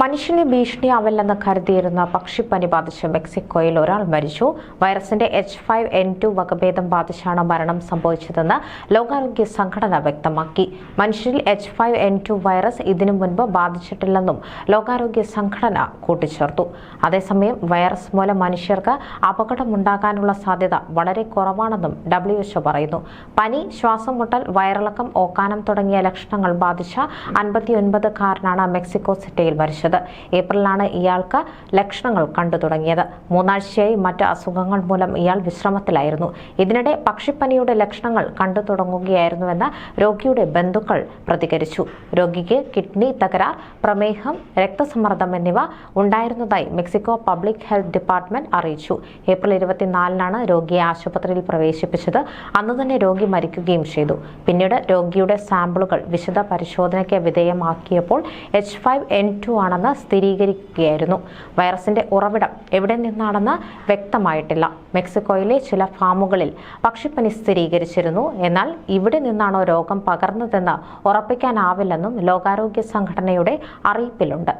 മനുഷ്യനെ ഭീഷണിയാവില്ലെന്ന് കരുതിയിരുന്ന പക്ഷിപ്പനി ബാധിച്ച് മെക്സിക്കോയിൽ ഒരാൾ മരിച്ചു. വൈറസിന്റെ എച്ച് ഫൈവ് എൻ ടു വകഭേദം ബാധിച്ചാണ് മരണം സംഭവിച്ചതെന്ന് ലോകാരോഗ്യ സംഘടന വ്യക്തമാക്കി. മനുഷ്യരിൽ H five N two virus ഇതിനു മുൻപ് ബാധിച്ചിട്ടില്ലെന്നും ലോകാരോഗ്യ സംഘടന കൂട്ടിച്ചേർത്തു. അതേസമയം വൈറസ് മൂലം മനുഷ്യർക്ക് അപകടമുണ്ടാകാനുള്ള സാധ്യത വളരെ കുറവാണെന്നും ഡബ്ല്യു എച്ച്ഒ പറയുന്നു. പനി ശ്വാസം മുട്ടൽ വയറിളക്കം ഓക്കാനം തുടങ്ങിയ ലക്ഷണങ്ങൾ ബാധിച്ച അൻപത്തിയൊൻപതുകാരനാണ് മെക്സിക്കോ സിറ്റിയിൽ മരിച്ചത്. ഏപ്രിലാണ് ഇയാൾക്ക് ലക്ഷണങ്ങൾ കണ്ടു തുടങ്ങിയത്. മൂന്നാഴ്ചയായി മറ്റ് അസുഖങ്ങൾ മൂലം ഇയാൾ വിശ്രമത്തിലായിരുന്നു. ഇതിനിടെ പക്ഷിപ്പനിയുടെ ലക്ഷണങ്ങൾ കണ്ടു തുടങ്ങുകയായിരുന്നുവെന്ന് രോഗിയുടെ ബന്ധുക്കൾ പ്രതികരിച്ചു. രോഗിക്ക് കിഡ്നി തകരാർ പ്രമേഹം രക്തസമ്മർദ്ദം എന്നിവ ഉണ്ടായിരുന്നതായി മെക്സിക്കോ പബ്ലിക് ഹെൽത്ത് ഡിപ്പാർട്ട്മെന്റ് അറിയിച്ചു. ഏപ്രിൽ ഇരുപത്തിനാലിനാണ് രോഗിയെ ആശുപത്രിയിൽ പ്രവേശിപ്പിച്ചത്. അന്ന് തന്നെ രോഗി മരിക്കുകയും ചെയ്തു. പിന്നീട് രോഗിയുടെ സാമ്പിളുകൾ വിശദ പരിശോധനയ്ക്ക് വിധേയമാക്കിയപ്പോൾ എച്ച് ഫൈവ് എൻ ടു ആണെന്ന് സ്ഥിരീകരിക്കുകയായിരുന്നു. വൈറസിന്റെ ഉറവിടം എവിടെ നിന്നാണെന്ന് വ്യക്തമായിട്ടില്ല. മെക്സിക്കോയിലെ ചില ഫാമുകളിൽ പക്ഷിപ്പനി സ്ഥിരീകരിച്ചിരുന്നു. എന്നാൽ ഇവിടെ നിന്നാണോ രോഗം പകർന്നതെന്ന് ഉറപ്പിക്കാനാവില്ലെന്നും ലോകാരോഗ്യ സംഘടനയുടെ അറിയിപ്പിലുണ്ട്.